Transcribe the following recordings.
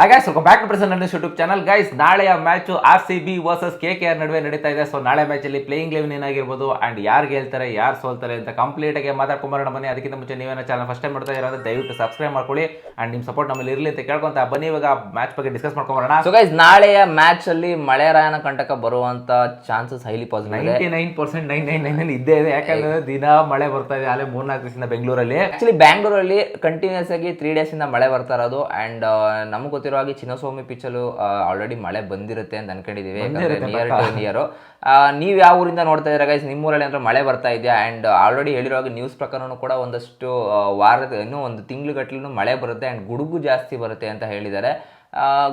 ಹಾಗಾಗಿ ಸ್ವಲ್ಪ back to present ನನ್ನ ಯೂಟ್ಯೂಬ್ ಚಾನಲ್ ಗೈಸ್ ನಾಳೆಯ match R C B versus K K R ನಡುವೆ ನಡೀತಾ ಇದೆ. ಸೊ ನಾಳೆ ಮ್ಯಾಚಲ್ಲಿ ಪ್ಲೇಯಿಂಗ್ ಲೆವೆನ್ ಏನಾಗಿರ್ಬೋದು? ಅಂಡ್ ಯಾರು ಗೆಲ್ತಾರೆ ಯಾರು ಸೋಲ್ತಾರೆ ಅಂತ ಕಂಪ್ಲೀಟ್ ಆಗಿ ಮಾತಾಡ್ಕೊಂಬರೋಣ ಬನ್ನಿ. ಅದಕ್ಕಿಂತ ಮುಂಚೆ ನೀವೇನೋ ಚಾನಲ್ ಫಸ್ಟ್ ಟೈಮ್ ಮಾಡ್ತಾ ಇರೋದ್ರೆ ದಯವಿಟ್ಟು ಸಬ್ಸ್ಕ್ರೈಬ್ ಮಾಡ್ಕೊಳ್ಳಿ. ಅಂಡ್ ನಿಮ್ಮ ಸಪೋರ್ಟ್ ನಮ್ಮಲ್ಲಿ ಇರಲಿ ಅಂತ ಕೇಳ್ಕೊಂತ ಬನ್ನಿ. ಇವಾಗ ಮ್ಯಾಚ್ ಬಗ್ಗೆ ಡಿಸ್ಕಸ್ ಮಾಡ್ಕೊಂಬರೋಣ ಸೊ ಗೈಸ್ ನಾಳೆಯ ಮ್ಯಾಚ್ ಅಲ್ಲಿ ಮಳೆರಾಯನ ಕಂಟಕ ಬರುವಂತ ಚಾನ್ಸಸ್ ಹೈಲಿ ಇದೆ. Ninety nine percent nine nine nine ಇದ್ದೇ ಇದೆ. ಯಾಕಂದ್ರೆ ದಿನ ಮಳೆ ಬರ್ತಾ ಇದೆ. ಅಲ್ಲೇ ಮೂರ್ನಾಲ್ಕು ದಿವಸದಿಂದ ಬೆಂಗಳೂರಲ್ಲಿ. ಆಕ್ಚುಲಿ ಬ್ಯಾಂಗ್ಳೂರಲ್ಲಿ ಕಂಟಿನ್ಯೂಸ್ ಆಗಿ ತ್ರೀ ಡೇಸ್ ಇಂದ ಮಳೆ ಬರ್ತಾ ಇರೋದು. ಅಂಡ್ ನಮ್ಗೆ ಗೊತ್ತಿರೋ ಹಾಗೆ ಚಿನ್ನಸ್ವಾಮಿ ಪಿಚ್ಚಲು ಆಲ್ರೆಡಿ ಮಳೆ ಬಂದಿರುತ್ತೆ ಅಂತ ಅನ್ಕೊಂಡಿದೀವಿ. ನಿಯರ್ ಟು ನಿಯರ್ ನೀವು ಯಾವ ಊರಿಂದ ನೋಡ್ತಾ ಇದ್ದೀರಾ ಗೈಸ್ ನಿಮ್ಮೂರಲ್ಲಿ ಅಂದ್ರೆ ಮಳೆ ಬರ್ತಾ ಇದೆಯಾ? ಅಂಡ್ ಆಲ್ರೆಡಿ ಹೇಳಿರೋ ಹಾಗೆ ನ್ಯೂಸ್ ಪ್ರಕಾರನೂ ಕೂಡ ಒಂದಷ್ಟು ವಾರ ವಾರದ ಇನ್ನೂ ಒಂದು ತಿಂಗಳು ಮಳೆ ಬರುತ್ತೆ ಅಂಡ್ ಗುಡುಗು ಜಾಸ್ತಿ ಬರುತ್ತೆ ಅಂತ ಹೇಳಿದ್ದಾರೆ.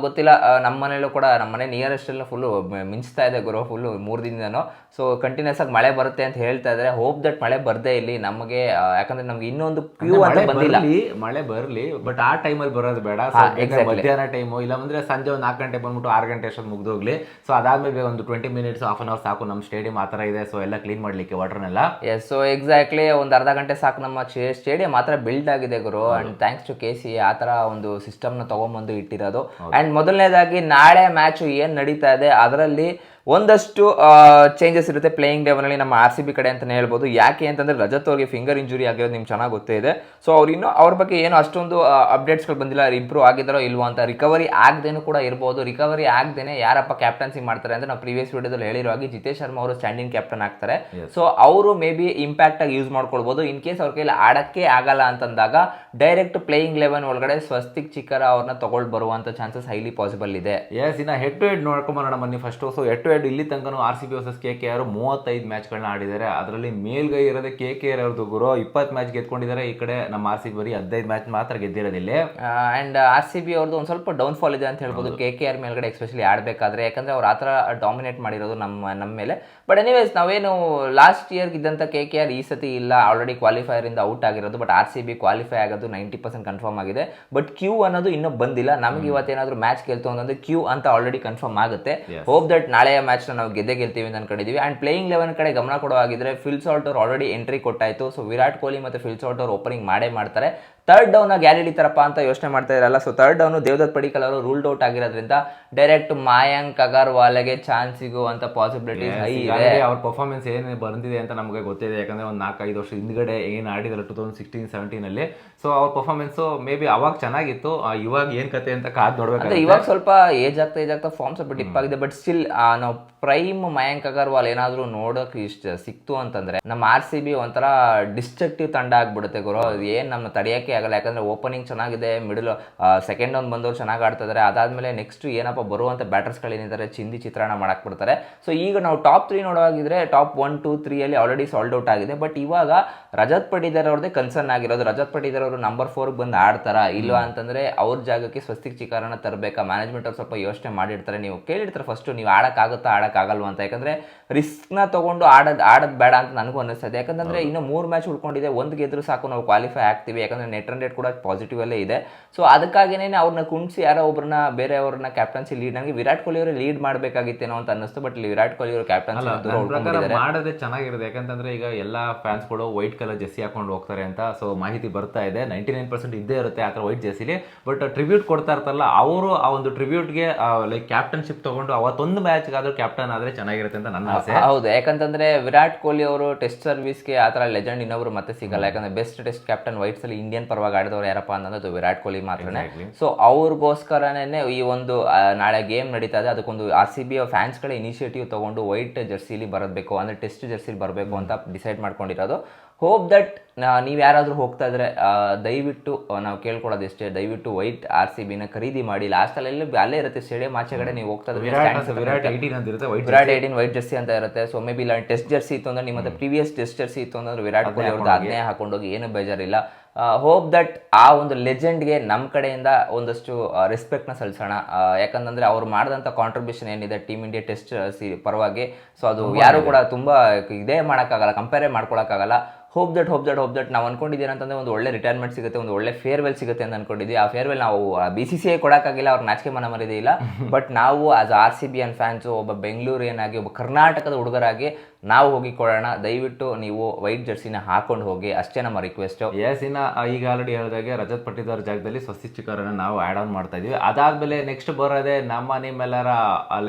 ಗೊತ್ತಿಲ್ಲ. ನಮ್ಮ ಮನೇಲೂ ಕೂಡ ನಮ್ಮ ಮನೆ ನಿಯರೆಸ್ಟ್ ಎಲ್ಲ ಫುಲ್ಲು ಮಿಂಚ್ತಾ ಇದೆ ಗುರು ಫುಲ್ಲು ಮೂರು ದಿನದೂ ಸೊ ಕಂಟಿನ್ಯೂಸ್ ಆಗಿ ಮಳೆ ಬರುತ್ತೆ ಅಂತ ಹೇಳ್ತಾ ಇದ್ದಾರೆ ಹೋಪ್ ದಟ್ ಮಳೆ ಬರದೇ ಇಲ್ಲಿ ನಮಗೆ ಯಾಕಂದ್ರೆ ನಮ್ಗೆ ಇನ್ನೊಂದು ಕ್ಯೂ ಅಂತ ಬಂದಿಲ್ಲ. ಮಳೆ ಬರಲಿ ಬಟ್ ಆ ಟೈಮಲ್ಲಿ ಬರೋದು ಬೇಡ. ಮಧ್ಯಾಹ್ನ ಟೈಮು ಇಲ್ಲ ಅಂದ್ರೆ ಸಂಜೆ ಒಂದು ನಾಲ್ಕು ಗಂಟೆ ಬಂದ್ಬಿಟ್ಟು ಆರು ಗಂಟೆ ಅಷ್ಟೊಂದು ಮುಗ್ದೋಗ್ಲಿ. ಸೊ ಅದಾದ್ಮೇಲೆ ಒಂದು twenty minutes half an hour ಸಾಕು. ನಮ್ಮ ಸ್ಟೇಡಿಯಂ ಆ ಥರ ಇದೆ. ಸೊ ಎಲ್ಲ ಕ್ಲೀನ್ ಮಾಡ್ಲಿಕ್ಕೆ ವಾಟರ್ನೆಲ್ಲ ಎಸ್ ಸೊ ಎಕ್ಸಾಕ್ಟ್ಲಿ ಒಂದು ಅರ್ಧ ಗಂಟೆ ಸಾಕು ನಮ್ಮ ಸ್ಟೇಡಿಯಂ ಮಾತ್ರ ಬಿಲ್ಡ್ ಆಗಿದೆ ಗುರು. And thanks to K C ಆ ಥರ ಒಂದು ಸಿಸ್ಟಮ್ನ ತೊಗೊಂಬಂದು ಇಟ್ಟಿರೋದು. ಅಂಡ್ ಮೊದಲನೇದಾಗಿ ನಾಳೆ ಮ್ಯಾಚ್ ಏನು ನಡೀತಾ ಇದೆ ಅದರಲ್ಲಿ ಒಂದಷ್ಟು ಚೇಂಜಸ್ ಇರುತ್ತೆ. ಪ್ಲೇಯಿಂಗ್ ಲೆವೆನಲ್ಲಿ ನಮ್ಮ ಆರ್ ಸಿ ಬಿ ಕಡೆ ಅಂತಲೇ ಹೇಳ್ಬೋದು. ಯಾಕೆ ಅಂತಂದರೆ ರಜತ್ ಅವ್ರಿಗೆ ಫಿಂಗರ್ ಇಂಜುರಿ ಆಗಿರೋದು ನಿಮ್ಗೆ ಚೆನ್ನಾಗಿ ಗೊತ್ತೇ ಇದೆ. ಸೊ ಅವ್ರು ಇನ್ನೂ ಅವ್ರ ಬಗ್ಗೆ ಏನು ಅಷ್ಟೊಂದು ಅಪ್ಡೇಟ್ಸ್ಗಳು ಬಂದಿಲ್ಲ. ಇಂಪ್ರೂವ್ ಆಗಿದ್ದಾರೋ ಇಲ್ವೋ ಅಂತ. ರಿಕವರಿ ಆಗದೇನೂ ಕೂಡ ಇರ್ಬೋದು. ರಿಕವರಿ ಆಗದೇನೆ ಯಾರಪ್ಪ ಕ್ಯಾಪ್ಟನ್ಸಿ ಮಾಡ್ತಾರೆ ಅಂದರೆ ನಾವು ಪ್ರೀವಿಯಸ್ ವಿಡಿಯೋದಲ್ಲಿ ಹೇಳಿರೋ ಹಾಗೆ ಜಿತೇಶ್ ಶರ್ಮಾ ಅವರು ಸ್ಟ್ಯಾಂಡಿಂಗ್ ಕ್ಯಾಪ್ಟನ್ ಆಗ್ತಾರೆ. ಸೊ ಅವರು ಮೇ ಬಿ ಇಂಪ್ಯಾಕ್ಟ್ ಆಗಿ ಯೂಸ್ ಮಾಡ್ಕೊಳ್ಬೋದು. ಇನ್ ಕೇಸ್ ಅವ್ರ ಕೈಲಿ ಆಡಕ್ಕೆ ಆಗಲ್ಲ ಅಂತಂದಾಗ ಡೈರೆಕ್ಟ್ ಪ್ಲೇಯಿಂಗ್ ಲೆವೆನ್ ಒಳಗಡೆ ಸ್ವಸ್ತಿಕ್ ಚಿಕ್ಕರ ಅವ್ರನ್ನ ತಗೊಂಡು ಬರುವಂತ ಚಾನ್ಸಸ್ ಹೈಲಿ ಪಾಸಿಬಲ್ ಇದೆ. ಎಸ್ ಇನ್ನ ಹೆಡ್ ಟು ಹೆಡ್ ನೋಡ್ಕೊಂಬರೋಣ ಬನ್ನಿ first so head to head ಇಲ್ಲಿ ತನಕ R C B versus K K R ಮೂವತ್ತೈದು ಮ್ಯಾಚ್ಗಳನ್ನ ಆಡಿದ್ದಾರೆ. ಅದರಲ್ಲಿ ಮೇಲ್ಗೈ ಇರೋದೇ ಕೆ ಕೆ ಆರ್ ಅವ್ರದ್ದು ಗುರು. ಇಪ್ಪತ್ತು ಮ್ಯಾಚ್ ಗೆದ್ಕೊಂಡಿದ್ದಾರೆ. ಈ ಕಡೆ ನಮ್ಮ ಆರ್ ಸಿ ಬಿ ಬರೀ ಹದಿನೈದು ಮ್ಯಾಚ್ ಮಾತ್ರ ಗೆದ್ದಿರೋದಿಲ್ಲ ಅಂಡ್ ಆರ್ ಸಿ ಬಿ ಅವ್ರದ್ದು ಒಂದು ಸ್ವಲ್ಪ ಡೌನ್ ಫಾಲ್ ಇದೆ ಅಂತ ಹೇಳ್ಬೋದು. ಕೆ ಕೆ ಆರ್ ಮೇಲ್ಗಡೆ ಎಸ್ಪೆಷಲಿ ಆಡಬೇಕಾದ್ರೆ. ಯಾಕಂದ್ರೆ ಅವ್ರು ಆ ಥರ ಡಾಮಿನೇಟ್ ಮಾಡಿರೋದು ನಮ್ಮ ನಮ್ಮ ಮೇಲೆ. ಬಟ್ ಎನಿವೇಸ್ ನಾವೇನು ಲಾಸ್ಟ್ ಇಯರ್ ಇದ್ದಂಥ ಕೆ ಕೆ ಆರ್ ಈ ಸತಿ ಇಲ್ಲ. ಆಲ್ರೆಡಿ ಕ್ವಾಲಿಫೈರಿಂದ ಇಂದ ಔಟ್ ಆಗಿರೋದು. But R C B qualify ಆಗೋದು ನೈಂಟಿ ಪರ್ಸೆಂಟ್ ಕನ್ಫರ್ಮ್ ಆಗಿದೆ. ಬಟ್ ಕ್ಯೂ ಅನ್ನೋದು ಇನ್ನೂ ಬಂದಿಲ್ಲ. ನಮಗೆ ಇವತ್ತೇನಾದರೂ ಮ್ಯಾಚ್ ಗೆಲ್ತು ಅಂತಂದ್ರೆ ಕ್ಯೂ ಅಂತ ಆಲ್ರೆಡಿ ಕನ್ಫರ್ಮ್ ಆಗುತ್ತೆ. ಹೋಪ್ ದಟ್ ನಾಳೆಯ ಮ್ಯಾಚ್ನ ನಾವು ಗೆದ್ದೆ ಗೆಲ್ತೀವಿ ಅಂತ ಅಂದ್ಕೊಂಡಿದ್ದೀವಿ ಆ್ಯಂಡ್ ಪ್ಲೇಯಿಂಗ್ ಲೆವೆನ್ ಕಡೆ ಗಮನ ಕೊಡೋ ಆಗಿದ್ರೆ ಫಿಲ್ ಸಾಲ್ಟ್ ಅವ್ರು ಆಲ್ರೆಡಿ ಎಂಟ್ರಿ ಕೊಟ್ಟಾಯಿತು. ಸೊ ವಿರಾಟ್ ಕೊಹ್ಲಿ ಮತ್ತೆ ಫಿಲ್ ಸಾಲ್ಟ್ ಅವ್ರು ಓಪನಿಂಗ್ ಮಾಡೇ ಮಾಡ್ತಾರೆ. ಥರ್ಡ್ ಡೌನ್ ಗ್ಯಾಲಿ ಯಾರು ಹಿಡಿತಾರಪ್ಪ ಅಂತ ಯೋಚನೆ ಮಾಡ್ತಾ ಇರಲ್ಲ so third down Devdutt Padikkal ಅವರು ರೂಲ್ಡ್ ಔಟ್ ಆಗಿರೋದ್ರಿಂದ ಡೈರೆಕ್ಟ್ ಮಾಯಾಂಕ್ ಅಗರ್ವಾಲ್ಗೆ ಚಾನ್ಸ್ ಸಿಗುವಂತ ಪಾಸಿಬಿಲಿಟಿ ಹೈ ಇದೆ. ಅವ್ರ ಪರ್ಫಾರ್ಮೆನ್ಸ್ ಏನು ಬಂದಿದೆ ಅಂತ ನಮಗೆ ಗೊತ್ತಿದೆ. ಯಾಕಂದ್ರೆ ಒಂದು ನಾಲ್ಕೈದು ವರ್ಷ ಹಿಂದ್ಗಡೆ ಏನು ಆಡಿದ್ರು ಟೂ ತೌಸಂಡ್ ಸಿಕ್ಸ್ಟೀನ್ ಸೆವೆಂಟೀನಲ್ಲಿ ಸೊ ಅವ್ರ ಪರ್ಫಾರ್ಮೆನ್ಸು ಮೇ ಬಿ ಅವಾಗ ಚೆನ್ನಾಗಿತ್ತು. ಇವಾಗ ಏನು ಕತೆ ಅಂತ ಕಾದ್ ನೋಡ್ಬೇಕು ಇವಾಗ ಸ್ವಲ್ಪ ಏಜ್ ಆಗ್ತಾ ಏಜ್ ಆಗ್ತಾ ಫಾರ್ಮ್ ಸ್ವಲ್ಪ ಡಿಪ್ ಆಗಿದೆ. ಬಟ್ ಸ್ಟಿಲ್ ನಾವು ಪ್ರೈಮ್ ಮಯಾಂಕ್ ಅಗರ್ವಾಲ್ ಏನಾದರೂ ನೋಡೋಕೆ ಇಷ್ಟ ಸಿಕ್ತು ಅಂತಂದ್ರೆ ನಮ್ಮ ಆರ್ ಸಿ ಬಿ ಒಂಥರ ಡಿಸ್ಟ್ರಕ್ಟಿವ್ ತಂಡ ಆಗಿಬಿಡುತ್ತೆ ಗುರು. ಏನು ನಮ್ಮ ತಡೆಯೋಕೆ ಆಗಲ್ಲ. ಯಾಕಂದ್ರೆ ಓಪನಿಂಗ್ ಚೆನ್ನಾಗಿದೆ, ಮಿಡಲ್ ಸೆಕೆಂಡ್ ಒಂದು ಬಂದವ್ರು ಚೆನ್ನಾಗಿ ಆಡ್ತಾ ಇದಾರೆ ಅದಾದ್ಮೇಲೆ ನೆಕ್ಸ್ಟ್ ಏನಪ್ಪ ಬರುವಂತ ಬ್ಯಾಟರ್ಸ್ಗಳೇನಿದ್ದಾರೆ ಚಿಂದಿ ಚಿತ್ರಣ ಮಾಡಕ್ ಬಿಡ್ತಾರೆ. ಸೊ ಈಗ ನಾವು ಟಾಪ್ ತ್ರೀ ನೋಡುವಾಗಿದ್ರೆ ಟಾಪ್ ಒನ್ ಟೂ ತ್ರೀ ಅಲ್ಲಿ ಆಲ್ರೆಡಿ ಸಾಲ್ಡ್ ಔಟ್ ಆಗಿದೆ. ಬಟ್ ಇವಾಗ ರಜತ್ ಪಡಿದಾರ್ ಅವ್ರದ್ದೇ ಕನ್ಸರ್ನ್ ಆಗಿರೋದು. ರಜತ್ ಪಡಿದಾರ್ ಅವರು ನಂಬರ್ ಫೋರ್ಗೆ ಬಂದು ಆಡ್ತಾರಾ ಇಲ್ವಾ ಅಂತಂದ್ರೆ ಅವ್ರ ಜಾಗಕ್ಕೆ ಸ್ವಸ್ತಿಕ್ ಚಿಕಾರನ ತರಬೇಕಾ? ಮ್ಯಾನೇಜ್ಮೆಂಟ್ ಅವ್ರು ಸ್ವಲ್ಪ ಯೋಚನೆ ಮಾಡಿರ್ತಾರೆ. ನೀವು ಕೇಳಿರ್ತಾರೆ ಫಸ್ಟ್ ನೀವು ಆಡಕ್ಕಾಗುತ್ತಾ ಆಡೋಕ್ಕಾಗಲ್ವ ಅಂತ. ಯಾಕಂದ್ರೆ ರಿಸ್ಕ್ನ ತೊಗೊಂಡು ಆಡೋದು ಆಡೋದು ಬೇಡ ಅಂತ ನನಗೂ ಅನ್ನಿಸ್ತದೆ. ಯಾಕಂದ್ರೆ ಇನ್ನು ಮೂರು ಮ್ಯಾಚ್ ಉಳ್ಕೊಂಡಿದೆ. ಒಂದು ಗೆದ್ರು ಸಾಕು ನಾವು ಕ್ವಾಲಿಫೈ ಆಗ್ತೀವಿ. ಯಾಕಂದ್ರೆ ನೆಟ್ ರನ್ ರೇಟ್ ಕೂಡ ಪಾಸಿಟಿವ್ ಅಲ್ಲೇ ಇದೆ. ಸೊ ಅದಕ್ಕಾಗಿನೇ ಅವ್ರನ್ನ ಕುಣಿಸಿ ಯಾರೋ ಒಬ್ಬರನ್ನ ಬೇರೆಯವ್ರನ್ನ ಕ್ಯಾಪ್ಟನ್ಸಿ ಲೀಡ್ ನನಗೆ ವಿರಾಟ್ ಕೊಹ್ಲಿ ಅವರು ಲೀಡ್ ಮಾಡಬೇಕಾಗಿತ್ತೇನೋ ಅಂತ ಅನ್ನಿಸ್ತು. ಬಟ್ ಇಲ್ಲಿ ವಿರಾಟ್ ಕೊಹ್ಲಿ ಅವರು ಕ್ಯಾಪ್ಟನ್ಸಿ ಮಾಡೋದೇ ಮಾಡಿದ್ರೆ ಚೆನ್ನಾಗಿರುತ್ತೆ. ಯಾಕಂತಂದ್ರೆ ಈಗ ಎಲ್ಲ ಫ್ಯಾನ್ಸ್ಗಳು ವೈಟ್ ಕಲರ್ ಜೆಸ್ಸಿ ಹಾಕೊಂಡು ಹೋಗ್ತಾರೆ ಅಂತ. ಸೊ ಮಾಹಿತಿ ಬರ್ತಾ ಇದೆ. ನೈಂಟಿ ನೈನ್ ಪರ್ಸೆಂಟ್ ಇದ್ದೇ ಇರುತ್ತೆ ಆ ಥರ ವೈಟ್ ಜೆಸ್ಸಿಲಿ ಬಟ್ ಟ್ರಿಬ್ಯೂಟ್ ಕೊಡ್ತಾ ಇರ್ತಾರಲ್ಲ ಅವರು ಆ ಒಂದು ಟ್ರಿಬ್ಯೂಟ್ಗೆ ಲೈಕ್ ಕ್ಯಾಪ್ಟನ್ಶಿಪ್ ತೊಗೊಂಡು ಅವತ್ತೊಂದು ಮ್ಯಾಚ್ಗಾದ್ರೂ ಕ್ಯಾಪ್ಟನ್ ಆದ್ರೆ ಚೆನ್ನಾಗಿರುತ್ತೆ ಅಂತ ನನ್ನ ಆಸೆ. ಹೌದು ಯಾಕಂತಂದ್ರೆ ವಿರಾಟ್ ಕೊಹ್ಲಿ ಅವರು ಟೆಸ್ಟ್ ಸರ್ವಿಸ್ಗೆ ಆ ಥರ ಲೆಜೆಂಡ್ ಇನ್ನೊಬ್ರು ಮತ್ತೆ ಸಿಗಲ್ಲ. ಯಾಕಂದ್ರೆ ಬೆಸ್ಟ್ ಟೆಸ್ಟ್ ಕ್ಯಾಪ್ಟನ್ ವೈಟ್ಸ್ ಅಲ್ಲಿ ಇಂಡಿಯನ್ ಪರವಾಗಿ ಆಡಿದವರು ಯಾರಪ್ಪ ಅಂತಂದ್ರೆ ಅದು ವಿರಾಟ್ ಕೊಹ್ಲಿ ಮಾತ್ರನೇ. ಸೊ ಅವ್ರಿಗೋಸ್ಕರನೇ ಈ ಒಂದು ನಾಳೆ ಗೇಮ್ ನಡೀತಾ ಇದೆ. ಅದಕ್ಕೊಂದು ಆರ್ ಸಿ ಬಿ ಫ್ಯಾನ್ಸ್ಗಳ ಇನಿಷಿಯೇಟಿವ್ ತಗೊಂಡು ವೈಟ್ ಜರ್ಸಿಲಿ ಬರಬೇಕು ಅಂದ್ರೆ ಟೆಸ್ಟ್ ಜರ್ಸಿಲಿ ಬರಬೇಕು ಅಂತ ಡಿಸೈಡ್ ಮಾಡ್ಕೊಂಡಿರೋದು. ಹೋಪ್ ದಟ್ ನೀವು ಯಾರಾದರೂ ಹೋಗ್ತಾ ಇದ್ರೆ ದಯವಿಟ್ಟು ನಾವು ಕೇಳ್ಕೊಳ್ಳೋದು ಎಷ್ಟೇ ದಯವಿಟ್ಟು ವೈಟ್ ಆರ್ ಸಿ ಬಿನ ಖರೀದಿ ಮಾಡಿ. ಲಾಸ್ಟಲ್ಲಿ ಎಲ್ಲಿ ಅಲ್ಲೇ ಇರುತ್ತೆ ಸ್ಟೇಡಿಯಂ ಆಚೆಗಡೆ ನೀವು ಹೋಗ್ತಾ ವಿರಾಟ್ ಏಟೀನ್ ವೈಟ್ ಜರ್ಸಿ ಅಂತ ಇರುತ್ತೆ ಸೊ ಮೇ ಬಿ ಇಲ್ಲ ಟೆಸ್ಟ್ ಜರ್ಸಿ ಇತ್ತು ಅಂದ್ರೆ ನಿಮ್ಮ ಪ್ರೀವಿಯಸ್ ಟೆಸ್ಟ್ ಜರ್ಸಿ ಇತ್ತು ಅಂದ್ರೆ ವಿರಾಟ್ ಕೊಹ್ಲಿ ಅವ್ರದ್ದು ಅದನ್ನೇ ಹಾಕೊಂಡೋಗಿ ಏನು ಬೇಜಾರಿಲ್ಲ. ಹೋಪ್ ದಟ್ ಆ ಒಂದು ಲೆಜೆಂಡ್ಗೆ ನಮ್ಮ ಕಡೆಯಿಂದ ಒಂದಷ್ಟು ರೆಸ್ಪೆಕ್ಟ್ನ ಸಲ್ಲಿಸೋಣ ಯಾಕಂದ್ರೆ ಯಾಕಂತಂದ್ರೆ ಅವ್ರು ಮಾಡಿದಂಥ ಕಾಂಟ್ರಿಬ್ಯೂಷನ್ ಏನಿದೆ ಟೀಮ್ ಇಂಡಿಯಾ ಟೆಸ್ಟ್ ಸಿ ಪರವಾಗಿ. ಸೊ ಅದು ಯಾರು ಕೂಡ ತುಂಬ ಇದೇ ಮಾಡೋಕ್ಕಾಗಲ್ಲ ಕಂಪೇರೇ ಮಾಡ್ಕೊಳಕ್ಕಾಗಲ್ಲ. Hope that hope that hope that ನಾವು ಅನ್ಕೊಂಡಿದ್ದೀರ ಅಂತಂದ್ರೆ ಒಂದು ಒಳ್ಳೆ ರಿಟೈರ್ಮೆಂಟ್ ಸಿಗುತ್ತೆ ಒಂದು ಒಳ್ಳೆ ಫೇರ್ವೆಲ್ ಸಿಗುತ್ತೆ ಅಂತ ಅನ್ಕೊಂಡಿದ್ವಿ ಆ ಫೇರ್ವೆಲ್ ನಾವು ಬಿ ಸಿ ಸಿ ಐ ಕೊಡೋಕ್ಕಾಗಿಲ್ಲ ಅವ್ರ ನಾಚಿಕೆ ಮನ ಮರಿದೇ ಇಲ್ಲ. ಬಟ್ ನಾವು ಆಸ್ ಆರ್ ಸಿ ಬಿ ಅನ್ ಫ್ಯಾನ್ಸು ಒಬ್ಬ ಬೆಂಗಳೂರಿಯನಾಗಿ ಒಬ್ಬ ಕರ್ನಾಟಕದ ಹುಡುಗರಾಗಿ ನಾವು ಹೋಗಿ ಕೊಡೋಣ. ದಯವಿಟ್ಟು ನೀವು ವೈಟ್ ಜರ್ಸಿನ ಹಾಕೊಂಡು ಹೋಗಿ. ಅಷ್ಟೇ ನಮ್ಮ ರಿಕ್ವೆಸ್ಟ್ ಎಸ್ ಇನ್ನ ಈಗ ಆಲ್ರೆಡಿ ಹೇಳಿದಾಗೆ ರಜತ್ ಪಟ್ಟಿದಾರ್ ಜಾಗದಲ್ಲಿ ಸ್ವಸ್ತಿ ಚಿಕ್ಕರನ್ನ ನಾವು ಆ್ಯಡ್ ಆನ್ ಮಾಡ್ತಾ ಇದೀವಿ. ಅದಾದ್ಮೇಲೆ ನೆಕ್ಸ್ಟ್ ಬರೋದೇ ನಮ್ಮ ನಿಮ್ಮೆಲ್ಲರ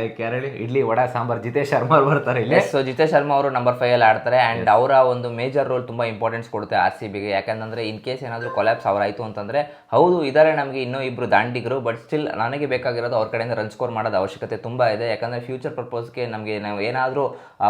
ಲೈಕ್ ಯಾರೇಳಿ? ಇಡ್ಲಿ ವಡಾ ಸಾಂಬಾರ್ ಜಿತೇಶ್ ಶರ್ಮಾ ಬರ್ತಾರೆ ಇಲ್ಲಿ. ಸೊ ಜಿತೇಶ್ ಶರ್ಮಾ ಅವರು ನಂಬರ್ ಫೈವ್ ಅಲ್ಲಿ ಆಡ್ತಾರೆ. ಅಂಡ್ ಅವರ ಒಂದು ಮೇಜರ್ ರೋಲ್ ತುಂಬಾ ಇಂಪಾರ್ಟೆನ್ಸ್ ಕೊಡುತ್ತೆ ಆರ್ ಸಿ ಬಿಗೆ ಯಾಕಂದ್ರೆ ಇನ್ ಕೇಸ್ ಏನಾದರೂ ಕೊಲ್ಯಾಪ್ಸ್ ಅವರಾಯಿತು ಅಂತಂದ್ರೆ ಹೌದು ಇದಾರೆ ನಮಗೆ ಇನ್ನೂ ಇಬ್ರು ದಾಂಡಿಗರು ಬಟ್ ಸ್ಟಿಲ್ ನನಗೆ ಬೇಕಾಗಿರೋದು ಅವ್ರ ಕಡೆಯಿಂದ ರನ್ ಸ್ಕೋರ್ ಮಾಡೋದು ಅವಶ್ಯಕತೆ ತುಂಬಾ ಇದೆ. ಯಾಕಂದ್ರೆ ಫ್ಯೂಚರ್ ಪರ್ಪಸ್ಗೆ ನಮಗೆ ನಾವು ಏನಾದರೂ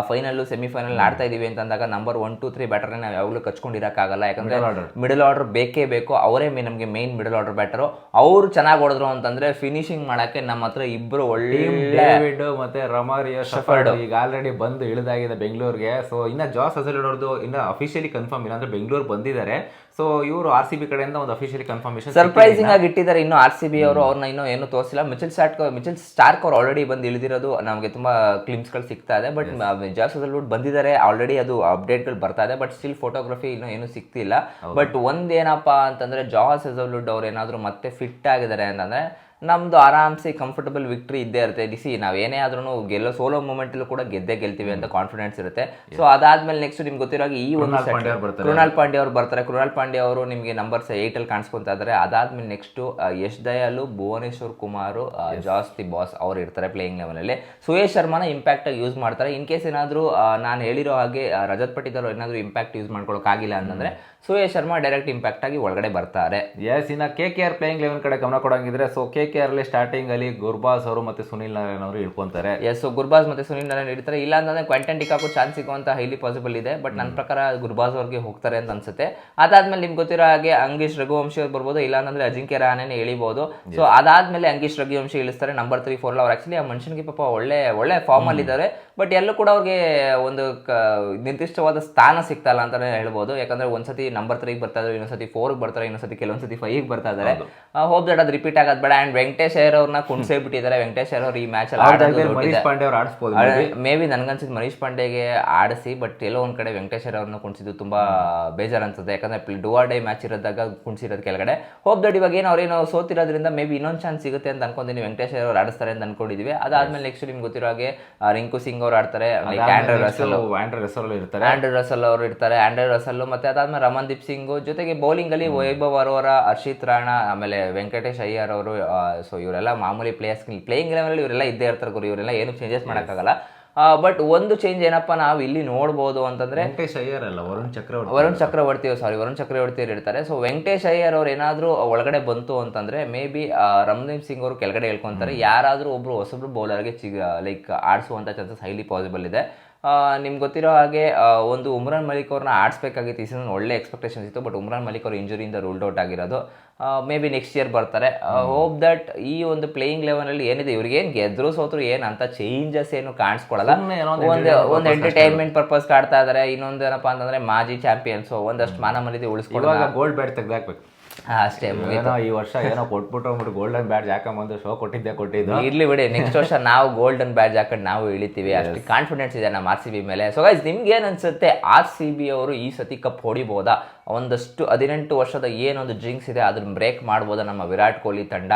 ಫೈನಲ್ ಸೆಮಿಫೈನಲ್ ಆಡ್ತಾ ಇದ್ದೀವಿ ಅಂತಂದಾಗ ನಂಬರ್ ಒನ್ ಟು ತ್ರೀ ಬ್ಯಾಟರ್ನೇ ನಾವು ಯಾವಾಗಲೂ ಕಚ್ಕೊಂಡಿರೋಕ್ಕಾಗಲ್ಲ. ಯಾಕಂದ್ರೆ ಮಿಡಲ್ ಆರ್ಡರ್ ಬೇಕೇ ಬೇಕು ಅವರೇ ಮೇ ನಮಗೆ ಮೇನ್ ಮಿಡಲ್ ಆರ್ಡರ್ ಬ್ಯಾಟರು ಅವರು ಚೆನ್ನಾಗಿ ಹೊಡೆದ್ರು ಅಂತಂದ್ರೆ ಫಿನಿಶಿಂಗ್ ಮಾಡೋಕ್ಕೆ ನಮ್ಮ ಹತ್ರ ಇಬ್ಬರು ಒಳ್ಳೆ ಡೇವಿಡ್ ಮತ್ತೆ ರಮಾರಿಯ ಶಫರ್ಡ್ ಈಗ ಆಲ್ರೆಡಿ ಬಂದು ಇಳಿದಾಗಿದೆ ಬೆಂಗಳೂರಿಗೆ ಸೊ ಇನ್ನ ಜಾಸ್ ಅವ್ರದ್ದು ಇನ್ನು ಅಫಿಷಿಯಲಿ ಕನ್ಫರ್ಮ್ ಇಲ್ಲ ಅಂದ್ರೆ ಬೆಂಗಳೂರು ಬಂದಿದ್ದಾರೆ. ಸೊ ಇವರು ಆರ್ ಸಿ ಬಿ ಕಡೆಯಿಂದ ಒಂದು ಅಫಿಷಿಯಲಿ ಕನ್ಫರ್ಮೇಶನ್ ಸರ್ಪ್ರೈಸಿಂಗ್ ಆಗಿ ಇಟ್ಟಿದ್ದಾರೆ ಇನ್ನು ಆರ್ ಸಿ ಬಿ ಅವರು ಅವ್ರನ್ನ ಇನ್ನೂ ಏನು ತೋರಿಸಿಲ್ಲ. ಮಿಚಲ್ ಸ್ಟಾರ್ಕ್ ಮಿಚಲ್ ಸ್ಟಾರ್ಕ್ ಅವ್ರು ಆಲ್ರೆಡಿ ಬಂದು ಇಳಿದಿರೋದು ನಮಗೆ ತುಂಬಾ ಕ್ಲಿಮ್ಸ್ಗಳು ಸಿಗ್ತಾ ಇದೆ. ಬಟ್ ಜಾಸ್ ವುಡ್ ಬಂದಿದ್ದಾರೆ. ಆಲ್ರೆಡಿ ಅದು ಅಪ್ಡೇಟ್ಗಳು ಬರ್ತಾ ಇದೆ. ಬಟ್ ಸ್ಟಿಲ್ ಫೋಟೋಗ್ರಫಿ ಇನ್ನೂ ಏನು ಸಿಗ್ತಿಲ್ಲ. ಬಟ್ ಒಂದೇನಪ್ಪ ಅಂತಂದ್ರೆ ಜಾಸ್ ಹೆಸಲ್ವುಡ್ ಅವ್ರು ಏನಾದ್ರು ಮತ್ತೆ ಫಿಟ್ ಆಗಿದ್ದಾರೆ ಅಂತಂದ್ರೆ ನಮ್ದು ಆರಾಮ್ಸಿ ಕಂಫರ್ಟಬಲ್ ವಿಕ್ಟ್ರಿ ಇದ್ದೇ ಇರುತ್ತೆ. ಡಿಸಿ ನಾವು ಏನೇ ಆದ್ರೂ ಗೆಲ್ಲೋ ಸೋಲೋ ಮೂಮೆಂಟ್ ಕೂಡ ಗೆದ್ದೇ ಗೆಲ್ತೀವಿ ಅಂತ ಕಾನ್ಫಿಡೆನ್ಸ್ ಇರುತ್ತೆ. ಸೊ ಅದಾದ್ಮೇಲೆ ನೆಕ್ಸ್ಟ್ ನಿಮ್ಗೆ ಗೊತ್ತಿರೋ ಹಾಗೆ ಈ ಒಂದು ಕೃಣಾಲ್ ಪಾಂಡ್ಯ ಅವ್ರು ಬರ್ತಾರೆ. ಕೃಣಾಲ್ ಪಾಂಡೆ ಅವ್ರು ಪಾಂಡ್ಯ ನಿಮಗೆ ನಂಬರ್ಸ್ ಏಯ್ಟಲ್ಲಿ ಅಲ್ಲಿ ಕಾಣಿಸ್ಕೊಂತಾ ಇದ್ದಾರೆ ಅದಾದ್ಮೇಲೆ ನೆಕ್ಸ್ಟ್ ಯಶ್ ದಯಾಲು ಭುವನೇಶ್ವರ್ ಕುಮಾರ್ ಜಾಸ್ತಿ ಬಾಸ್ ಅವ್ರು ಇರ್ತಾರೆ ಪ್ಲೇಯಿಂಗ್ ಲೆವೆಲ್ ಅಲ್ಲಿ. ಸುಯೇಶ್ ಶರ್ಮಾನ ಇಂಪ್ಯಾಕ್ಟ್ ಆಗಿ ಯೂಸ್ ಮಾಡ್ತಾರೆ. ಇನ್ ಕೇಸ್ ಏನಾದ್ರು ನಾನು ಹೇಳಿರೋ ಹಾಗೆ ರಜತ್ ಪಟ್ಟಿದಾರ್ ಏನಾದ್ರು ಇಂಪ್ಯಾಕ್ಟ್ ಯೂಸ್ ಮಾಡ್ಕೊಳ್ಳೋಕ್ಕಾಗಿಲ್ಲ ಆಗಿಲ್ಲ ಅಂತಂದ್ರೆ ಸುಯೇಶ್ ಶರ್ಮಾ ಡೈರೆಕ್ಟ್ ಇಂಪ್ಯಾಕ್ಟ್ ಆಗಿ ಒಳಗಡೆ ಬರ್ತಾರೆ. ಎಸ್ ಇನ್ನ K K R playing eleven ಕಡೆ ಗಮನ ಕೊಡೋಂಗಿದ್ರೆ ಸೊ ಕೆ ಕೆ ಆರ್ ಅಲ್ಲಿ ಸ್ಟಾರ್ಟಿಂಗ್ ಅಲ್ಲಿ ಗುರ್ಬಾಸ್ ಅವರು ಮತ್ತೆ ಸುನಿಲ್ ನಾರಾಯಣ್ ಅವರು ಇಳ್ಕೊಂತಾರೆ. ಎಸ್ ಗುರ್ಬಾಸ್ ಮತ್ತೆ ಸುನಿಲ್ ನಾರಾಯಣ್ ಇಡ್ತಾರೆ ಇಲ್ಲ ಅಂತಂದ್ರೆ ಕ್ವಾಂಟನ್ ಡಿಕಾಕು ಚಾನ್ಸ್ ಸಿಗುವಂತ ಹೈಲಿ ಪಾಸಿಬಲ್ ಇದೆ ಬಟ್ ನನ್ನ ಪ್ರಕಾರ ಗುರ್ಬಾಸ್ ಅವ್ರಿಗೆ ಹೋಗ್ತಾರೆ ಅಂತ ಅನ್ಸುತ್ತೆ. ಅದಾದ್ಮೇಲೆ ನಿಮ್ಗೆ ಗೊತ್ತಿರೋ ಹಾಗೆ ಅಂಗೀಶ್ ರಘುವಂಶಿ ಅವ್ರು ಬರ್ಬೋದು ಇಲ್ಲ ಅಂತಂದ್ರೆ ಅಜಿಂಕ್ಯ ರಹಾನೆನೆ ಎಳಿಬಹುದು ಸೊ ಅದಾದ್ಮೇಲೆ ಅಂಗೀಶ್ ರಘುವಂಶಿ ಇಳಿಸ್ತಾರೆ ನಂಬರ್ ತ್ರೀ ಫೋರ್ ಅವ್ರು. ಆಕ್ಚುಲಿ ಆ ಮನುಷ್ಯನಿಗೆ ಪಾಪ ಒಳ್ಳೆ ಒಳ್ಳೆ ಫಾರ್ಮ್ ಅಲ್ಲಿ ಇದ್ದಾರೆ ಬಟ್ ಎಲ್ಲೂ ಕೂಡ ಅವ್ರಿಗೆ ಒಂದು ನಿರ್ದಿಷ್ಟವಾದ ಸ್ಥಾನ ಸಿಗ್ತಲ್ಲ ಅಂತಾನೆ ಹೇಳ್ಬೋದು. ಯಾಕಂದ್ರೆ ಒಂದ್ಸತಿ ನಂಬರ್ ತ್ರೀಗೆ ಬರ್ತಾ ಇದ್ದಾರೆ ಇನ್ನೊಂದ್ಸತಿ ಫೋರ್ ಬರ್ತಾರೆ ಇನ್ನೊಂದ್ಸತಿ ಕೆಲವೊಂದ್ಸತಿ ಫೈವ್ ಬರ್ತಾ ಇದ್ದಾರೆ. ಹೋಪ್ ದಟ್ ಅದು ರಿಪೀಟ್ ಆಗೋದು ಬೇಡ. ಅಂಡ್ ವೆಂಕಟೇಶ್ ಅಯ್ಯರ್ ಅವ್ರನ್ನ ಕುಣ್ಸೇ ಬಿಟ್ಟಿದ್ದಾರೆ ವೆಂಕಟೇಶ್ ಅಯ್ಯರ್ ಅವ್ರು ಈ ಮ್ಯಾಚ್ ಅಲ್ಲಿ ಮನೀಶ್ ಪಾಂಡೆ ಅವ್ರು ಆಡಿಸ್ಬೋದು ಮೇ ಬಿ ನನ್ಗನ್ಸಿದ್ ಮನೀಶ್ ಪಾಂಡೆಗೆ ಆಡಿಸಿ ಬಟ್ ಎಲ್ಲೋ ಒಂದ್ ಕಡೆ ವೆಂಕಟೇಶ್ವರ ಅವ್ರನ್ನ ಕುಣಿಸಿದ್ದು ತುಂಬಾ ಬೇಜಾರ್ ಅನ್ಸುತ್ತೆ. ಯಾಕಂದ್ರೆ ಡುವಾರ್ ಡೇ ಮ್ಯಾಚ್ ಇರೋದಾಗ ಕುಣಿಸಿರೋದು ಕೆಳಗಡೆ. ಹೋಪ್ ದಟ್ ಇವಾಗ ಏನು ಅವ್ರೇನೋ ಸೋತಿರೋದ್ರಿಂದ ಮೇ ಬಿ ಇನ್ನೊಂದು ಚಾನ್ಸ್ ಸಿಗುತ್ತೆ ಅಂತ ಅನ್ಕೊಂತೀನಿ ವೆಂಕಟೇಶ್ವರ ಅವ್ರು ಆಡಿಸ್ತಾರೆ ಅಂತ ಅನ್ಕೊಂಡಿದ್ವಿ. ಅದಾದ್ಮೇಲೆ ನೆಕ್ಸ್ಟ್ ನಿಮ್ಗೆ ಗೊತ್ತಿರೋ ಹಾಗೆ ರಿಂಕು ಸಿಂಗ್ ಅವ್ರು ಆಡ್ತಾರೆ. ಆಂಡ್ರ ರಸಲ್ ಇರ್ತಾರೆ. ಆಂಡ್ರೆ ರಸಲ್ ಅವರು ಇರ್ತಾರೆ. ಆಂಡ್ರೆ ರಸಲ್ ಮತ್ತೆ ಅದಾದ್ಮೇಲೆ ರಮನ್ದೀಪ್ ಸಿಂಗ್. ಜೊತೆಗೆ ಬೌಲಿಂಗ್ ಅಲ್ಲಿ ವೈಭವ್ ಅರೋರ ಹರ್ಷಿತ್ ರಾಣಾ ಆಮೇಲೆ ವೆಂಕಟೇಶ್ ಅಯ್ಯರ್ ಅವರು ಸೊ ಇವರೆಲ್ಲ ಮಾಮೂಲಿ ಪ್ಲೇಯರ್ಸ್ ಪ್ಲೇಯಿಂಗ್ ಲೆವೆಲ್ ಇವರೆಲ್ಲ ಇದ್ದೇ ಇರ್ತಾರೆ ಗುರು. ಇವರೆಲ್ಲ ಏನು ಚೇಂಜಸ್ ಮಾಡೋಕ್ಕಾಗಲ್ಲ. ಬಟ್ ಒಂದು ಚೇಂಜ್ ಏನಪ್ಪ ನಾವು ಇಲ್ಲಿ ನೋಡ್ಬೋದು ಅಂತಂದ್ರೆ ವೆಂಕಟೇಶ್ ಅಯ್ಯರ್ ಅಲ್ಲ ವರುಣ್ ಚಕ್ರವರ್ತಿ. ವರುಣ್ ಚಕ್ರವರ್ತಿ ಸಾರಿ ವರುಣ್ ಚಕ್ರವರ್ತಿ ಅವ್ರು ಇರ್ತಾರೆ. ಸೊ ವೆಂಕಟೇಶ್ ಅಯ್ಯರ್ ಅವ್ರು ಏನಾದರೂ ಒಳಗಡೆ ಬಂತು ಅಂತಂದ್ರೆ ಮೇ ಬಿ ರಮದೀಪ್ ಸಿಂಗ್ ಅವರು ಕೆಳಗಡೆ ಹೇಳ್ಕೊಂತಾರೆ. ಯಾರಾದರೂ ಒಬ್ರು ಹೊಸಬ್ರು ಬೌಲರ್ಗೆ ಚಿ ಲೈಕ್ ಆಡಿಸುವಂಥ ಚಾನ್ಸಸ್ ಹೈಲಿ ಪಾಸಿಬಲ್ ಇದೆ. ನಿಮ್ಗೆ ಗೊತ್ತಿರೋ ಹಾಗೆ ಒಂದು ಉಮ್ರಾನ್ ಮಲಿಕ್ ಅವ್ರನ್ನ ಆಡಿಸ್ಬೇಕಾಗಿತ್ತು. ಈ ಸೀಸನ್ ಒಳ್ಳೆ ಎಕ್ಸ್ಪೆಕ್ಟೇಷನ್ಸ್ ಇತ್ತು ಬಟ್ ಉಮ್ರಾನ್ ಮಲಿಕ್ ಅವರು ಇಂಜುರಿಯಿಂದ ರೂಲ್ಡ್ ಔಟ್ ಆಗಿರೋದು. ಮೇ ಬಿ ನೆಕ್ಸ್ಟ್ ಇಯರ್ ಬರ್ತಾರೆ. ಹೋಪ್ ದಟ್ ಈ ಒಂದು ಪ್ಲೇಯಿಂಗ್ ಲೆವೆಲ್ ಅಲ್ಲಿ ಏನಿದೆ ಇವ್ರಿಗೆ ಏನು ಗೆದ್ರು ಸೋತ್ರು ಏನು ಅಂತ ಚೇಂಜಸ್ ಏನು ಕಾಣಿಸ್ಕೊಳ್ಳಲ್ಲ ಒಂದು ಒಂದು ಎಂಟರ್ಟೈನ್ಮೆಂಟ್ ಪರ್ಪಸ್ ಕಾಡ್ತಾ ಇದಾರೆ. ಇನ್ನೊಂದು ಏನಪ್ಪಾ ಅಂತಂದ್ರೆ ಮಾಜಿ ಚಾಂಪಿಯನ್ಸ್ ಒಂದಷ್ಟು ಮಾನ ಮರ್ಯಾದೆ ಉಳಿಸ್ಕೊಳ್ಳೋ ಇವಾಗ ಗೋಲ್ಡ್ ಬ್ಯಾಟ್ ತೆಗ್ದಾಕ್ಬೇಕು. ಅಷ್ಟೇ ಏನೋ ಈ ವರ್ಷ ಏನೋ ಕೊಟ್ಬಿಟ್ಟು ಅಂದ್ಬಿಟ್ಟು ಗೋಲ್ಡನ್ ಬ್ಯಾಡ್ಜ್ ಹಾಕೊಂಬಂದು ಶೋ ಕೊಟ್ಟಿದ್ದೆ ಕೊಟ್ಟಿದ್ದು. ಇರ್ಲಿ ಬಿಡಿ ನೆಕ್ಸ್ಟ್ ವರ್ಷ ನಾವು ಗೋಲ್ಡನ್ ಬ್ಯಾಡ್ಜ್ ಹಾಕೊಂಡು ನಾವು ಇಳಿತೀವಿ. ಅಷ್ಟು ಕಾನ್ಫಿಡೆನ್ಸ್ ಇದೆ ನಮ್ಮ ಆರ್ ಸಿ ಬಿ ಮೇಲೆ. ಸೊ ಗೈಸ್ ನಿಮ್ಗೆ ಏನ್ ಅನ್ಸುತ್ತೆ? ಆರ್ ಸಿ ಬಿ ಅವರು ಈ ಸತಿ ಕಪ್ ಹೊಡಿಬೋದಾ? ಒಂದಷ್ಟು ಹದಿನೆಂಟು ವರ್ಷದ ಏನೊಂದು ಡ್ರಿಂಕ್ಸ್ ಇದೆ ಅದನ್ನ ಬ್ರೇಕ್ ಮಾಡ್ಬೋದಾ ನಮ್ಮ ವಿರಾಟ್ ಕೊಹ್ಲಿ ತಂಡ?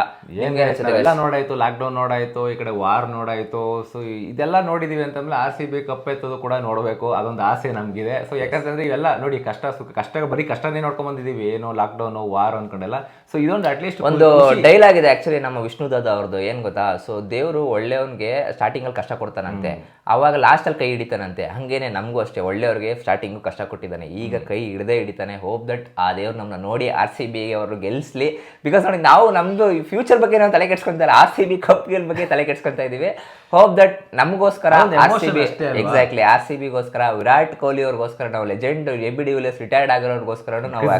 ಎಲ್ಲ ನೋಡಾಯ್ತು ಲಾಕ್ಡೌನ್ ನೋಡಾಯ್ತು ಈ ಕಡೆ ವಾರ್ ನೋಡಾಯ್ತು ಸೊ ಇದೆಲ್ಲ ನೋಡಿದೀವಿ ಅಂತಂದ್ರೆ ಆರ್ ಸಿ ಬಿ ಕಪ್ ಎತ್ತೋದು ಕೂಡ ನೋಡಬೇಕು ಅದೊಂದು ಆಸೆ ನಮಗಿದೆ. ಸೊ ಯಾಕಂತಂದ್ರೆ ಇವೆಲ್ಲ ನೋಡಿ ಕಷ್ಟ ಸುಖ ಕಷ್ಟ ಬರೀ ಕಷ್ಟನೇ ನೋಡ್ಕೊಂಡ್ ಬಂದಿದೀವಿ ಏನು ಲಾಕ್ಡೌನ್ ವಾರ್ ಅನ್ಕೊಂಡೆಲ್ಲ. ಸೊ ಇದೊಂದು ಅಟ್ಲೀಸ್ಟ್ ಒಂದು ಡೈಲಾಗ್ ಇದೆ ಆಕ್ಚುಲಿ ನಮ್ಮ ವಿಷ್ಣು ದಾದ ಅವ್ರದ್ದು ಏನ್ ಗೊತ್ತಾ? ಸೊ ದೇವರು ಒಳ್ಳೆಯವನ್ಗೆ ಸ್ಟಾರ್ಟಿಂಗ್ ಅಲ್ಲಿ ಕಷ್ಟ ಕೊಡ್ತಾನಂತೆ. ಅವಾಗ ಲಾಸ್ಟಲ್ಲಿ ಕೈ ಹಿಡಿತಾನಂತೆ. ಹಾಗೇನೆ ನಮಗೂ ಅಷ್ಟೇ. ಒಳ್ಳೆಯವ್ರಿಗೆ ಸ್ಟಾರ್ಟಿಂಗು ಕಷ್ಟ ಕೊಟ್ಟಿದ್ದಾನೆ. ಈಗ ಕೈ ಹಿಡದೆ ಹಿಡಿತಾನೆ. ಹೋಪ್ ದಟ್ ಆ ದೇವ್ರು ನಮ್ಮನ್ನ ನೋಡಿ ಆರ್ ಸಿ ಬಿ ಅವರು ಗೆಲ್ಲಿಸ್ಲಿ ಬಿಕಾಸ್ ನೋಡಿ ನಾವು ನಮ್ದು ಫ್ಯೂಚರ್ ಬಗ್ಗೆ ನಾವು ತಲೆ ಕೆಡ್ಸ್ಕೊಂತಾರೆ ಆರ್ ಸಿ ಬಿ ಕಪ್ ಗೆಲ್ ಬಗ್ಗೆ ತಲೆ ಕೆಡ್ಸ್ಕೊಂತ ಇದ್ದೀವಿ. ಹೋಪ್ ದಟ್ ನಮಗೋಸ್ಕರ R C B exactly R C ಬಿಗೋಸ್ಕರ Virat Kohli ಅವ್ರಿಗೋಸ್ಕರ ನಾವು legend A B Villiers retired ಆಗಿರೋರ್ಗೋಸ್ಕರ ನಾವು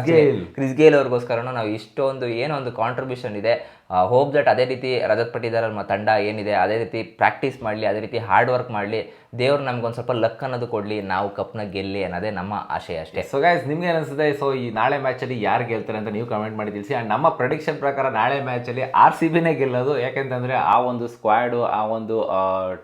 ಕ್ರಿಸ್ ಗೇಲ್ ಅವ್ರಿಗೋಸ್ಕರ ನಾವು ಇಷ್ಟೊಂದು ಏನೋ ಒಂದು ಕಾಂಟ್ರಿಬ್ಯೂಷನ್ ಇದೆ. ಹೋಪ್ ದಟ್ ಅದೇ ರೀತಿ ರಜತ್ ಪಟ್ಟಿದಾರ್ ನಮ್ಮ ತಂಡ ಏನಿದೆ, ಅದೇ ರೀತಿ ಪ್ರಾಕ್ಟೀಸ್ ಮಾಡಲಿ, ಅದೇ ರೀತಿ ಹಾರ್ಡ್ ವರ್ಕ್ ಮಾಡಲಿ ದೇವ್ರು ನಮ್ಗೊಂದು ಸ್ವಲ್ಪ ಲಕ್ ಅನ್ನೋದು ಕೊಡ್ಲಿ ನಾವು ಕಪ್ನ ಗೆಲ್ಲಿ ಅನ್ನೋದೇ ನಮ್ಮ ಆಶಯ ಅಷ್ಟೇ. ಸೊ ಗೈಸ್ ನಿಮ್ಗೆ ಅನಿಸುತ್ತೆ ಸೊ ಈ ನಾಳೆ ಮ್ಯಾಚ್ ಅಲ್ಲಿ ಯಾರು ಗೆಲ್ತಾರೆ ಅಂತ ನೀವು ಕಮೆಂಟ್ ಮಾಡಿ ತಿಳಿಸಿ. ಅಂಡ್ ನಮ್ಮ ಪ್ರೊಡಿಕ್ಷನ್ ಪ್ರಕಾರ ನಾಳೆ ಮ್ಯಾಚ್ ಅಲ್ಲಿ ಆರ್ ಸಿ ಬಿನೇ ಗೆಲ್ಲೋದು. ಯಾಕೆಂತಂದ್ರೆ ಆ ಒಂದು ಸ್ಕ್ವಾಡ್ ಆ ಒಂದು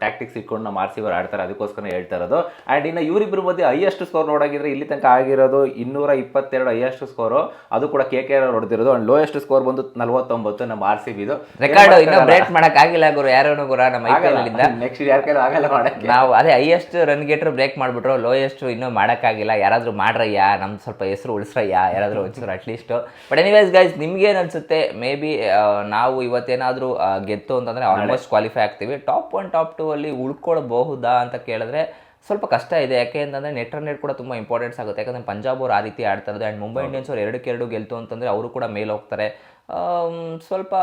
ಟ್ಯಾಕ್ಟಿಕ್ಸ್ ಇಟ್ಕೊಂಡು ನಮ್ಮ ಆರ್ ಸಿ ಬರ್ ಆಡ್ತಾರೆ. ಅದಕ್ಕೋಸ್ಕರ ಹೇಳ್ತಾ ಇರೋದು. ಅಂಡ್ ಇನ್ನು ಇವರಿಬ್ಬರ ಮಧ್ಯೆ ಹೈಯೆಸ್ಟ್ ಸ್ಕೋರ್ ನೋಡಾಗಿದ್ರೆ ಇಲ್ಲಿ ತನಕ ಆಗಿರೋದು ಇನ್ನೂರ ಇಪ್ಪತ್ತೆರಡು ಹೈಯೆಸ್ಟ್ ಸ್ಕೋರು ಅದು ಕೂಡ ಕೆ ಕೆ ಆರ್ ಹೊಡೆದಿರೋದು. ಅಂಡ್ ಲೋಯೆಸ್ಟ್ ಸ್ಕೋರ್ ಬಂದು ನಲ್ವತ್ತೊಂಬತ್ತು ನಮ್ಮ ಆರ್ ಸಿ ಬಿದು ರೆಕಾರ್ಡ್ ಇನ್ನೂ ಬ್ರೇಕ್ ಮಾಡಕ್ ಆಗಿಲ್ಲ ಗುರು. ಯಾರು ಗುರು ನಮ್ಮ ನೆಕ್ಸ್ಟ್ ಯಾರ ಕೈಲೂ ಆಗಲ್ಲ ಮಾಡಕ್ಕೆ. ನಾವು ಅದೇ ಹೈಯೆಸ್ಟ್ ರನ್ ಗೇಟ್ರು ಬ್ರೇಕ್ ಮಾಡಿಬಿಟ್ರು ಲೋಯೆಸ್ಟ್ ಇನ್ನೂ ಮಾಡೋಕ್ಕಾಗಿಲ್ಲ. ಯಾರಾದರೂ ಮಾಡ್ರಯ್ಯ? ನಮ್ಮ ಸ್ವಲ್ಪ ಹೆಸರು ಉಳಿಸ್ರಯ್ಯ? ಯಾರಾದರೂ ಒಂಚೂರು ಅಟ್ಲೀಸ್ಟು ಬಟ್ ಎನಿವೇಸ್ ಗೈಸ್ ನಿಮ್ಗೇನು ಅನ್ಸುತ್ತೆ? ಮೇ ಬಿ ನಾವು ಇವತ್ತೇನಾದರೂ ಗೆದ್ದು ಅಂತಂದರೆ ಆಲ್ಮೋಸ್ಟ್ ಕ್ವಾಲಿಫೈ ಆಗ್ತೀವಿ. ಟಾಪ್ ಒನ್ ಟಾಪ್ ಟೂ ಅಲ್ಲಿ ಉಳ್ಕೊಳ್ಬಹುದಾ ಅಂತ ಕೇಳಿದ್ರೆ ಸ್ವಲ್ಪ ಕಷ್ಟ ಇದೆ. ಯಾಕೆ ಅಂತಂದರೆ ನೆಟ್ ರನ್ ರೇಟ್ ಕೂಡ ತುಂಬ ಇಂಪಾರ್ಟೆನ್ಸ್ ಆಗುತ್ತೆ. ಯಾಕಂದರೆ ಪಂಜಾಬ್ ಅವ್ರು ಆ ರೀತಿ ಆಡ್ತಾ ಇರೋದು ಆ್ಯಂಡ್ ಮುಂಬೈ ಇಂಡಿಯನ್ಸ್ ಅವ್ರು ಎರಡಕ್ಕೆ ಎರಡು ಗೆಲ್ತು ಅಂತಂದರೆ ಅವರು ಕೂಡ ಮೇಲೆ ಹೋಗ್ತಾರೆ. ಸ್ವಲ್ಪ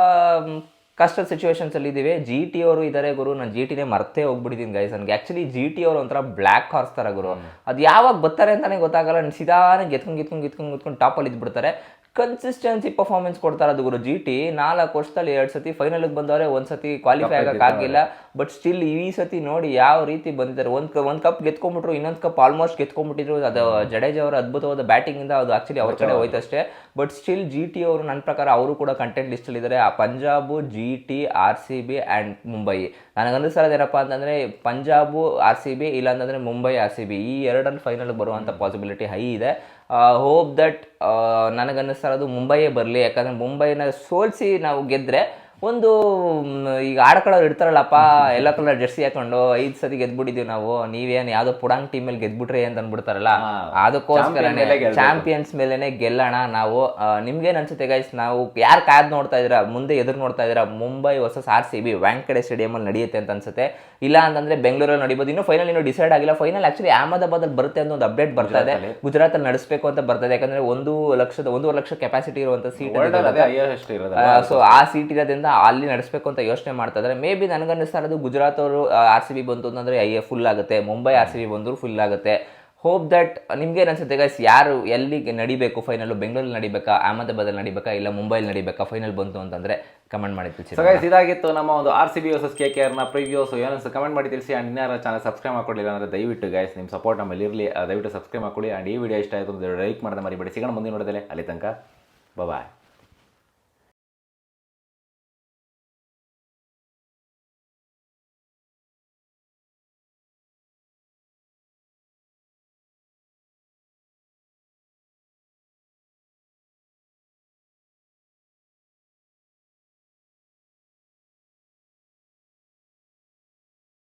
ಕಷ್ಟದ ಸಿಚುವೇಶನ್ಸಲ್ಲಿ ಇದ್ದೀವಿ. ಜಿ ಟಿ ಅವರು ಇದ್ದಾರೆ ಗುರು. ನಾನು ಜಿ ಟಿನೇ ಮರ್ತೇ ಹೋಗ್ಬಿಟ್ಟಿದ್ದೀನಿ ಗೈಸ್ ನನಗೆ ಆ್ಯಕ್ಚುಲಿ ಜಿ ಟಿ ಅವರು ಒಂಥರ ಬ್ಲ್ಯಾಕ್ ಹಾರ್ಸ್ ಥರ ಗುರು. ಅದು ಯಾವಾಗ ಬರ್ತಾರೆ ಅಂತಲೇ ಗೊತ್ತಾಗಲ್ಲ. ಸಿದಾನೆ ಗೆತ್ಕೊಂಡು ಗೆತ್ಕೊಂಡು ಗೆತ್ಕೊಂಡು ಗೆತ್ಕೊಂಡು ಟಾಪಲ್ಲಿ ಇದ್ಬಿಡ್ತಾರೆ. ಕನ್ಸಿಸ್ಟೆನ್ಸಿ ಪರ್ಫಾರ್ಮೆನ್ಸ್ ಕೊಡ್ತಾರೆ ಅದು ಗುರು ಜಿ ಟಿ ನಾಲ್ಕು ವರ್ಷದಲ್ಲಿ ಎರಡು ಸತಿ ಫೈನಲ್ಗೆ ಬಂದವರೆ ಒಂದು ಸತಿ ಕ್ವಾಲಿಫೈ ಆಗಿಲ್ಲ. ಬಟ್ ಸ್ಟಿಲ್ ಈ ಸತಿ ನೋಡಿ ಯಾವ ರೀತಿ ಬಂದಿದ್ದಾರೆ. ಒಂದು ಒಂದು ಕಪ್ ಗೆತ್ಕೊಂಡ್ಬಿಟ್ರು ಇನ್ನೊಂದು ಕಪ್ ಆಲ್ಮೋಸ್ಟ್ ಗೆತ್ಕೊಂಡ್ಬಿಟ್ಟಿದ್ರು ಅದು ಜಡೇಜ್ ಅವರ ಅದ್ಭುತವಾದ ಬ್ಯಾಟಿಂಗಿಂದ ಅದು ಆಕ್ಚುಲಿ ಅವ್ರ ಕಡೆ ಹೋಯ್ತಷ್ಟೇ ಬಟ್ ಸ್ಟಿಲ್ ಜಿ ಟಿ ಅವರು ನನ್ನ ಪ್ರಕಾರ ಅವರು ಕೂಡ ಕಂಟೆಂಟ್ ಲಿಸ್ಟಲ್ಲಿದ್ದಾರೆ ಆ Punjab G T R C B and Mumbai ನನಗೆ ಏನಪ್ಪ ಅಂತಂದರೆ ಪಂಜಾಬು ಆರ್ ಸಿ ಬಿ ಇಲ್ಲಾಂತಂದರೆ ಮುಂಬೈ ಆರ್ ಸಿ ಬಿ ಈ ಎರಡರಲ್ಲಿ ಫೈನಲ್ ಬರುವಂಥ ಪಾಸಿಬಿಲಿಟಿ ಹೈ ಇದೆ. ಹೋಪ್ ದಟ್ ನನಗನ್ನಿಸ್ತಾ ಇರೋದು ಮುಂಬೈಯೇ ಬರಲಿ. ಯಾಕಂದರೆ ಮುಂಬೈನ ಸೋಲಿಸಿ ನಾವು ಗೆದ್ದರೆ ಒಂದು ಈಗ ಆಡ್ಕೊಳ್ಳೋರು ಇರ್ತಾರಲ್ಲಪ್ಪ ಎಲ್ಲ ಕಲರ್ ಜರ್ಸಿ ಹಾಕೊಂಡು ಐದು ಸತಿ ಗೆದ್ಬಿಟ್ಟಿದೀವಿ ನಾವು ನೀವೇನು ಯಾವುದೋ ಪುಡಾಂಗ್ ಟೀಮಲ್ಲಿ ಗೆದ್ಬಿಟ್ರಿ ಅಂತ ಅಂದ್ಬಿಡ್ತಾರಲ್ಲ ಅದಕ್ಕೋಸ್ಕರನೇ ಚಾಂಪಿಯನ್ಸ್ ಮೇಲೆನೆ ಗೆಲ್ಲೋಣ ನಾವು. ನಿಮ್ಗೇನ್ ಅನ್ಸುತ್ತೆ ಗೈಸ್ ನಾವು ಯಾರು ಕಾದ್ ನೋಡ್ತಾ ಇದೀರಾ ಮುಂದೆ ಎದುರು ನೋಡ್ತಾ ಇದ್ದೀರಾ Mumbai versus R C B Wankhede ಸ್ಟೇಡಿಯಮಲ್ಲಿ ನಡೆಯುತ್ತೆ ಅಂತ ಅನ್ಸುತ್ತೆ. ಇಲ್ಲ ಅಂತಂದ್ರೆ ಬೆಂಗಳೂರಲ್ಲಿ ನಡಿಬೋದು ಇನ್ನು ಫೈನಲ್ ಇನ್ನು ಡಿಸೈಡ್ ಆಗಿಲ್ಲ. ಫೈನಲ್ ಆಕ್ಚುಲಿ ಅಹಮದಾಬಾದಲ್ಲಿ ಬರುತ್ತೆ ಅಂತ ಒಂದು ಅಪ್ಡೇಟ್ ಬರ್ತಾ ಇದೆ. ಗುಜರಾತ್ ಅಲ್ಲಿ ನಡೆಸಬೇಕು ಅಂತ ಬರ್ತದೆ ಯಾಕಂದ್ರೆ ಒಂದು ಲಕ್ಷದ ಒಂದೂವರೆ ಲಕ್ಷ ಕೆಪಾಸಿಟಿ ಇರುವಂತ ಸೀಟ್ ಸೊ ಆ ಸೀಟ್ ಇರೋದ್ರಿಂದ ಅಲ್ಲಿ ನಡೆಸಬೇಕು ಅಂತ ಯೋಚನೆ ಮಾಡ್ತಾ ಇದ್ದಾರೆ. ಮೇ ಬಿ ನನಗನ್ನಿಸ್ತಾ ಇರೋದು ಗುಜರಾತ್ ಅವರು ಆರ್ ಸಿ ಬಿ ಬಂತು ಅಂತಂದರೆ ಐ ಫುಲ್ ಆಗುತ್ತೆ. ಮುಂಬೈ ಆರ್ ಸಿ ಬಿ ಬಂದರೂ ಫುಲ್ ಆಗುತ್ತೆ. ಹೋಪ್ ದಟ್ ನಿಮ್ಗೆ ಅನ್ಸುತ್ತೆ ಗೈಸ್ ಯಾರು ಎಲ್ಲಿಗೆ ನಡಿಬೇಕು ಫೈನಲ್ ಬೆಂಗಳೂರಲ್ಲಿ ನಡಿಬೇಕಾ? ಅಹಮದಾಬಾದಲ್ಲಿ ನಡಿಬೇಕಾ? ಇಲ್ಲ ಮುಂಬೈಲಿ ನಡಿಬೇಕಾ? ಫೈನಲ್ ಬಂತು ಅಂತಂದ್ರೆ ಕಮೆಂಟ್ ಮಾಡಿ ತಿಳಿಸಿ ಸೊ ಗೈಸ್ ಇದಾಗಿತ್ತು ನಮ್ಮ ಒಂದು R C B versus K K ಆರ್ನ ಪ್ರಿವ್ಯೂಸ್ ಏನನ್ಸ ಕಮೆಂಟ್ ಮಾಡಿ ತಿಳಿಸಿ ಆ್ಯಂಡ್ ಇನ್ನಾರ ಚಾನಲ್ ಸಬ್ಸ್ಕ್ರೈಬ್ ಮಾಡ್ಕೊಳ್ಳಿಲ್ಲ ಅಂದರೆ ದಯವಿಟ್ಟು ಗೈಸ್ ನಿಮ್ಮ ಸಪೋರ್ಟ್ ನಮ್ಮಲ್ಲಿ ಇರಲಿ. ದಯವಿಟ್ಟು ಸಬ್ಸ್ಕ್ರೈಬ್ ಮಾಡ್ಕೊಳ್ಳಿ. ಆ್ಯಂಡ್ ಈ ವಿಡಿಯೋ ಇಷ್ಟ ಆಯಿತು ಲೈಕ್ ಮಾಡೋದು ಮರಿಬೇಡಿ. ಸಿಗೋಣ ಮುಂದಿನ ನೋಡಿದ್ರೆ ಅಲ್ಲಿ ತನಕ ಬಾಯ್